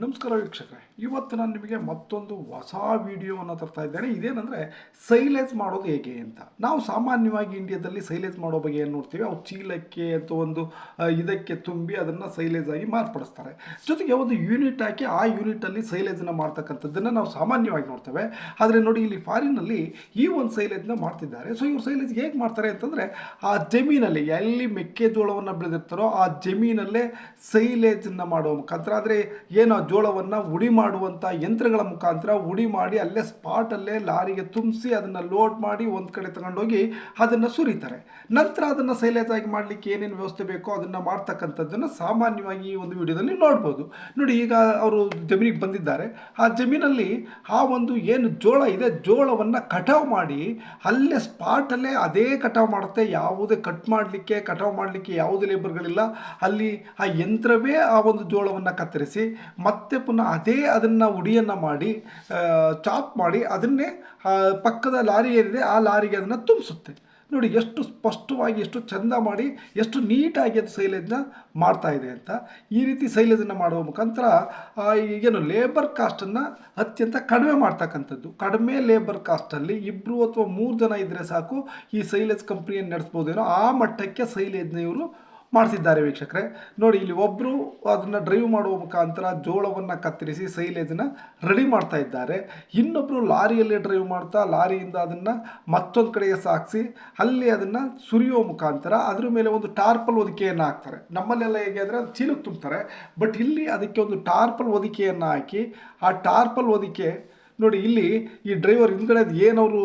ನಮಸ್ಕಾರ ವೀಕ್ಷಕರೇ. ಇವತ್ತು ನಾನು ನಿಮಗೆ ಮತ್ತೊಂದು ಹೊಸ ವಿಡಿಯೋವನ್ನು ತರ್ತಾ ಇದ್ದೇನೆ. ಇದೇನೆಂದರೆ ಸೈಲೇಜ್ ಮಾಡೋದು ಹೇಗೆ ಅಂತ. ನಾವು ಸಾಮಾನ್ಯವಾಗಿ ಇಂಡಿಯಾದಲ್ಲಿ ಸೈಲೇಜ್ ಮಾಡೋ ಬಗ್ಗೆ ಏನು ನೋಡ್ತೀವಿ? ಅವು ಚೀಲಕ್ಕೆ ಅಂತ ಒಂದು ಇದಕ್ಕೆ ತುಂಬಿ ಅದನ್ನು ಸೈಲೇಜ್ ಆಗಿ ಮಾರ್ಪಡಿಸ್ತಾರೆ. ಜೊತೆಗೆ ಒಂದು ಯೂನಿಟ್ ಹಾಕಿ ಆ ಯೂನಿಟಲ್ಲಿ ಸೈಲೇಜನ್ನು ಮಾಡ್ತಕ್ಕಂಥದ್ದನ್ನು ನಾವು ಸಾಮಾನ್ಯವಾಗಿ ನೋಡ್ತೇವೆ. ಆದರೆ ನೋಡಿ, ಇಲ್ಲಿ ಫಾರಿನಲ್ಲಿ ಈ ಒಂದು ಸೈಲೇಜ್ನ ಮಾಡ್ತಿದ್ದಾರೆ. ಸೊ, ಇವ್ರು ಸೈಲೇಜ್ ಹೇಗೆ ಮಾಡ್ತಾರೆ ಅಂತಂದರೆ, ಆ ಜಮೀನಲ್ಲಿ ಎಲ್ಲಿ ಮೆಕ್ಕೆಜೋಳವನ್ನು ಬೆಳೆದಿರ್ತಾರೋ ಆ ಜಮೀನಲ್ಲೇ ಸೈಲೇಜನ್ನು ಮಾಡೋ ಮುಖಾಂತರ. ಆದರೆ ಏನು ಜೋಳವನ್ನು ಉಡಿ ಮಾಡುವಂಥ ಯಂತ್ರಗಳ ಮುಖಾಂತರ ಉಡಿ ಮಾಡಿ ಅಲ್ಲೇ ಸ್ಪಾಟಲ್ಲೇ ಲಾರಿಗೆ ತುಂಬಿಸಿ ಅದನ್ನು ಲೋಡ್ ಮಾಡಿ ಒಂದು ಕಡೆ ತಗೊಂಡೋಗಿ ಅದನ್ನು ಸುರಿತಾರೆ. ನಂತರ ಅದನ್ನು ಆಗಿ ಮಾಡಲಿಕ್ಕೆ ಏನೇನು ವ್ಯವಸ್ಥೆ ಬೇಕೋ ಅದನ್ನು ಮಾಡ್ತಕ್ಕಂಥದ್ದನ್ನು ಸಾಮಾನ್ಯವಾಗಿ ಈ ಒಂದು ವಿಡಿಯೋದಲ್ಲಿ ನೋಡ್ಬೋದು. ನೋಡಿ ಈಗ ಅವರು ಜಮೀನಿಗೆ ಬಂದಿದ್ದಾರೆ. ಆ ಜಮೀನಲ್ಲಿ ಆ ಒಂದು ಏನು ಜೋಳ ಇದೆ, ಜೋಳವನ್ನು ಕಟಾವು ಮಾಡಿ ಅಲ್ಲೇ ಸ್ಪಾಟಲ್ಲೇ ಅದೇ ಕಟಾವು ಮಾಡುತ್ತೆ. ಯಾವುದೇ ಕಟ್ ಮಾಡಲಿಕ್ಕೆ, ಕಟಾವು ಮಾಡಲಿಕ್ಕೆ ಯಾವುದೇ ಲೇಬರ್ಗಳಿಲ್ಲ ಅಲ್ಲಿ ಆ ಯಂತ್ರವೇ ಆ ಒಂದು ಜೋಳವನ್ನು ಕತ್ತರಿಸಿ ಮತ್ತೆ ಪುನಃ ಅದೇ ಅದನ್ನು ಉಡಿಯನ್ನು ಮಾಡಿ ಚಾಪ್ ಮಾಡಿ ಅದನ್ನೇ ಪಕ್ಕದ ಲಾರಿ ಏನಿದೆ ಆ ಲಾರಿಗೆ ಅದನ್ನು ತುಂಬಿಸುತ್ತೆ. ನೋಡಿ ಎಷ್ಟು ಸ್ಪಷ್ಟವಾಗಿ, ಎಷ್ಟು ಚಂದ ಮಾಡಿ, ಎಷ್ಟು ನೀಟಾಗಿ ಅದು ಸೈಲೇಜನ್ನ ಮಾಡ್ತಾ ಇದೆ ಅಂತ. ಈ ರೀತಿ ಸೈಲೇಜನ್ನು ಮಾಡುವ ಮುಖಾಂತರ ಏನು ಲೇಬರ್ ಕಾಸ್ಟನ್ನು ಅತ್ಯಂತ ಕಡಿಮೆ ಮಾಡ್ತಕ್ಕಂಥದ್ದು. ಕಡಿಮೆ ಲೇಬರ್ ಕಾಸ್ಟಲ್ಲಿ ಇಬ್ಬರು ಅಥವಾ ಮೂರು ಜನ ಇದ್ದರೆ ಸಾಕು ಈ ಸೈಲೇಜ್ ಕಂಪ್ನಿಯನ್ನು ನಡೆಸ್ಬೋದೇನೋ ಆ ಮಟ್ಟಕ್ಕೆ ಸೈಲೇಜ್ನ ಇವರು ಮಾಡ್ತಿದ್ದಾರೆ ವೀಕ್ಷಕರೇ. ನೋಡಿ, ಇಲ್ಲಿ ಒಬ್ಬರು ಅದನ್ನು ಡ್ರೈವ್ ಮಾಡುವ ಮುಖಾಂತರ ಜೋಳವನ್ನು ಕತ್ತರಿಸಿ ಸೈಲೇಜನ್ನು ರೆಡಿ ಮಾಡ್ತಾ ಇದ್ದಾರೆ. ಇನ್ನೊಬ್ಬರು ಲಾರಿಯಲ್ಲಿ ಡ್ರೈವ್ ಮಾಡ್ತಾ ಲಾರಿಯಿಂದ ಅದನ್ನು ಮತ್ತೊಂದು ಕಡೆಗೆ ಸಾಗಿಸಿ ಅಲ್ಲಿ ಅದನ್ನು ಸುರಿಯೋ ಮುಖಾಂತರ ಅದ್ರ ಮೇಲೆ ಒಂದು ಟಾರ್ಪಲ್ ಹೊದಿಕೆಯನ್ನು ಹಾಕ್ತಾರೆ. ನಮ್ಮಲ್ಲೆಲ್ಲ ಹೇಗೆ ಅಂದರೆ ಅದು ಚೀಲಕ್ಕೆ ತುಂಬ್ತಾರೆ. ಬಟ್ ಇಲ್ಲಿ ಅದಕ್ಕೆ ಒಂದು ಟಾರ್ಪಲ್ ಹೊದಿಕೆಯನ್ನು ಹಾಕಿ ಆ ಟಾರ್ಪಲ್ ಹೊದಿಕೆ ನೋಡಿ, ಇಲ್ಲಿ ಈ ಡ್ರೈವರ್ ಹಿಂದ್ಗಡೆ ಏನವರು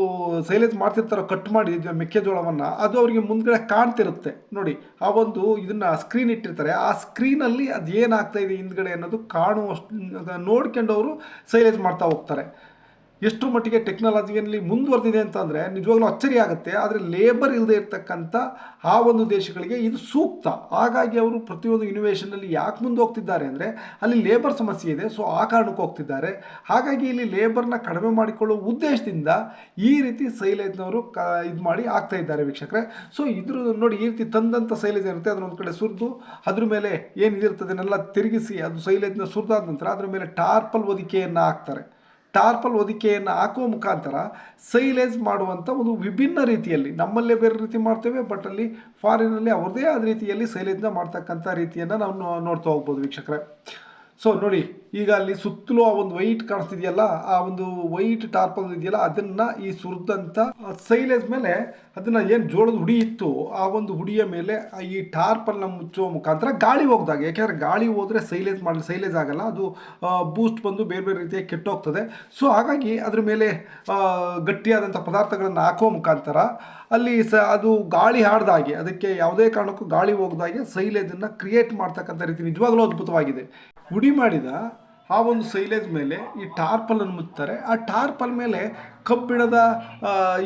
ಸೈಲೇಜ್ ಮಾಡ್ತಿರ್ತಾರೋ ಕಟ್ ಮಾಡಿ ಮೆಕ್ಕೆಜೋಳವನ್ನು ಅದು ಅವರಿಗೆ ಮುಂದ್ಗಡೆ ಕಾಣ್ತಿರುತ್ತೆ. ನೋಡಿ, ಆ ಒಂದು ಇದನ್ನು ಸ್ಕ್ರೀನ್ ಇಟ್ಟಿರ್ತಾರೆ. ಆ ಸ್ಕ್ರೀನಲ್ಲಿ ಅದು ಏನಾಗ್ತಾ ಇದೆ ಹಿಂದ್ಗಡೆ ಅನ್ನೋದು ಕಾಣುವಷ್ಟು ನೋಡ್ಕೊಂಡು ಅವರು ಸೈಲೇಜ್ ಮಾಡ್ತಾ ಹೋಗ್ತಾರೆ. ಎಷ್ಟು ಮಟ್ಟಿಗೆ ಟೆಕ್ನಾಲಜಿಯಲ್ಲಿ ಮುಂದುವರೆದಿದೆ ಅಂತಂದರೆ ನಿಜವಾಗ್ಲೂ ಅಚ್ಚರಿ ಆಗುತ್ತೆ, ಆದರೆ ಲೇಬರ್ ಇಲ್ಲದೆ ಇರತಕ್ಕಂಥ ಆ ಒಂದು ದೇಶಗಳಿಗೆ ಇದು ಸೂಕ್ತ. ಹಾಗಾಗಿ ಅವರು ಪ್ರತಿಯೊಂದು ಇನ್ನೋವೇಷನಲ್ಲಿ ಯಾಕೆ ಮುಂದೆ ಹೋಗ್ತಿದ್ದಾರೆ ಅಂದರೆ ಅಲ್ಲಿ ಲೇಬರ್ ಸಮಸ್ಯೆ ಇದೆ ಸೊ ಆ ಕಾರಣಕ್ಕೆ ಹೋಗ್ತಿದ್ದಾರೆ. ಹಾಗಾಗಿ ಇಲ್ಲಿ ಲೇಬರ್ನ ಕಡಿಮೆ ಮಾಡಿಕೊಳ್ಳುವ ಉದ್ದೇಶದಿಂದ ಈ ರೀತಿ ಸೈಲೇಜ್ನವರು ಕ, ಇದು ಮಾಡಿ ಆಗ್ತಾ ಇದ್ದಾರೆ ವೀಕ್ಷಕರೇ. ಸೊ ಇದ್ರ ನೋಡಿ ಈ ರೀತಿ ತಂದಂಥ ಸೈಲೇಜ್ ಇರುತ್ತೆ ಅದನ್ನ ಒಂದು ಕಡೆ ಸುರಿದು, ಅದ್ರ ಮೇಲೆ ಏನಿದಿರ್ತದೆ ಅದನ್ನೆಲ್ಲ ತಿರುಗಿಸಿ ಅದು ಸೈಲೇಜ್ನ ಸುರಿದಾದ ನಂತರ ಅದ್ರ ಮೇಲೆ ಟಾರ್ಪಲ್ ಹೊದಿಕೆಯನ್ನು ಹಾಕ್ತಾರೆ. ಟಾರ್ಪಲ್ ಹೊದಿಕೆಯನ್ನು ಹಾಕುವ ಮುಖಾಂತರ ಸೈಲೇಜ್ ಮಾಡುವಂಥ ಒಂದು ವಿಭಿನ್ನ ರೀತಿಯಲ್ಲಿ, ನಮ್ಮಲ್ಲೇ ಬೇರೆ ರೀತಿ ಮಾಡ್ತೇವೆ ಬಟ್ ಅಲ್ಲಿ ಫಾರಿನಲ್ಲಿ ಅವ್ರದ್ದೇ ಆದ ರೀತಿಯಲ್ಲಿ ಸೈಲೇಜ್ನ ಮಾಡ್ತಕ್ಕಂಥ ರೀತಿಯನ್ನು ನಾವು ನೋಡ್ತಾ ಹೋಗ್ಬೋದು ವೀಕ್ಷಕರೇ. ಸೊ ನೋಡಿ, ಈಗ ಅಲ್ಲಿ ಸುತ್ತಲೂ ಆ ಒಂದು ವೈಟ್ ಕಾಣಿಸ್ತಿದೆಯಲ್ಲ, ಆ ಒಂದು ವೈಟ್ ಟಾರ್ಪಲ್ ಇದೆಯಲ್ಲ, ಅದನ್ನು ಈ ಸುರಿದಂಥ ಸೈಲೇಜ್ ಮೇಲೆ ಅದನ್ನು ಏನು ಜೋಳದ ಹುಡಿ ಇತ್ತು, ಆ ಒಂದು ಹುಡಿಯ ಮೇಲೆ ಈ ಟಾರ್ಪಲ್ನ ಮುಚ್ಚುವ ಮುಖಾಂತರ ಗಾಳಿ ಹೋಗ್ದಾಗ. ಯಾಕೆಂದರೆ ಗಾಳಿ ಹೋದ್ರೆ ಸೈಲೇಜ್ ಮಾಡಲಿ ಸೈಲೇಜ್ ಆಗಲ್ಲ, ಅದು ಬೂಸ್ಟ್ ಬಂದು ಬೇರೆ ಬೇರೆ ರೀತಿಯಾಗಿ ಕೆಟ್ಟೋಗ್ತದೆ. ಸೊ ಹಾಗಾಗಿ ಅದ್ರ ಮೇಲೆ ಗಟ್ಟಿಯಾದಂಥ ಪದಾರ್ಥಗಳನ್ನು ಹಾಕುವ ಮುಖಾಂತರ ಅಲ್ಲಿ ಸ, ಅದು ಗಾಳಿ ಹಾಡ್ದಾಗೆ. ಅದಕ್ಕೆ ಯಾವುದೇ ಕಾರಣಕ್ಕೂ ಗಾಳಿ ಹೋಗ್ದಾಗೆ ಸೈಲೇಜನ್ನು ಕ್ರಿಯೇಟ್ ಮಾಡ್ತಕ್ಕಂಥ ರೀತಿ ನಿಜವಾಗಲೂ ಅದ್ಭುತವಾಗಿದೆ. ಉಡಿ ಮಾಡಿದ ಆ ಒಂದು ಸೈಲೇಜ್ ಮೇಲೆ ಈ ಟಾರ್ಪಲನ್ನು ಮುಚ್ತಾರೆ ಆ ಟಾರ್ಪಲ್ ಮೇಲೆ ಕಬ್ಬಿಣದ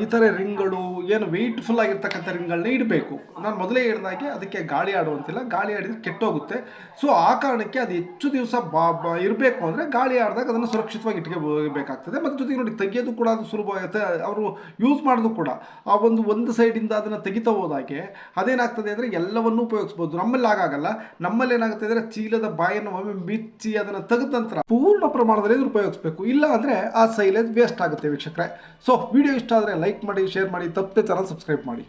ಇತರೆ ರಿಂಗ್ಗಳು, ಏನು ವೆಯ್ಟ್ಫುಲ್ ಆಗಿರ್ತಕ್ಕಂಥ ರಿಂಗ್ಗಳನ್ನ ಇಡಬೇಕು. ನಾನು ಮೊದಲೇ ಹೇಳಿದಾಗೆ ಅದಕ್ಕೆ ಗಾಳಿ ಆಡುವಂತಿಲ್ಲ. ಗಾಳಿ ಆಡಿದ್ರೆ ಕೆಟ್ಟೋಗುತ್ತೆ. ಸೊ ಆ ಕಾರಣಕ್ಕೆ ಅದು ಹೆಚ್ಚು ದಿವಸ ಬಾ ಇರಬೇಕು ಅಂದರೆ ಗಾಳಿ ಆಡಿದಾಗ ಅದನ್ನು ಸುರಕ್ಷಿತವಾಗಿ ಇಟ್ಕೋಬೇಕಾಗ್ತದೆ ಮತ್ತು ಜೊತೆಗೆ ನೋಡಿ ತೆಗೆಯೋದು ಕೂಡ ಅದು ಸುಲಭವಾಗುತ್ತೆ ಅವರು ಯೂಸ್ ಮಾಡೋದು ಕೂಡ. ಆ ಒಂದು ಒಂದು ಸೈಡಿಂದ ಅದನ್ನು ತೆಗಿತಾ ಹೋದಾಗೆ ಅದೇನಾಗ್ತದೆ ಅಂದರೆ ಎಲ್ಲವನ್ನೂ ಉಪಯೋಗಿಸ್ಬೋದು. ನಮ್ಮಲ್ಲಿ ಆಗಾಗಲ್ಲ ನಮ್ಮಲ್ಲಿ ಏನಾಗುತ್ತೆ ಅಂದರೆ ಚೀಲದ ಬಾಯನ್ನು ಒಮ್ಮೆ ಬಿಚ್ಚಿ ಅದನ್ನು ತೆಗೆದ ನಂತರ ಪೂರ್ಣ ಪ್ರಮಾಣದಲ್ಲಿ ಇದನ್ನು ಉಪಯೋಗಿಸ್ಬೇಕು ಇಲ್ಲ ಅಂದ್ರೆ ಆ ಸೈಲೇಜ್ ವೇಸ್ಟ್ ಆಗುತ್ತೆ ವೀಕ್ಷಕರೇ. ಸೊ ವಿಡಿಯೋ ಇಷ್ಟ ಆದರೆ ಲೈಕ್ ಮಾಡಿ ಶೇರ್ ಮಾಡಿ, ತಪ್ಪದೆ ಚಾನಲ್ ಸಬ್ಸ್ಕ್ರೈಬ್ ಮಾಡಿ.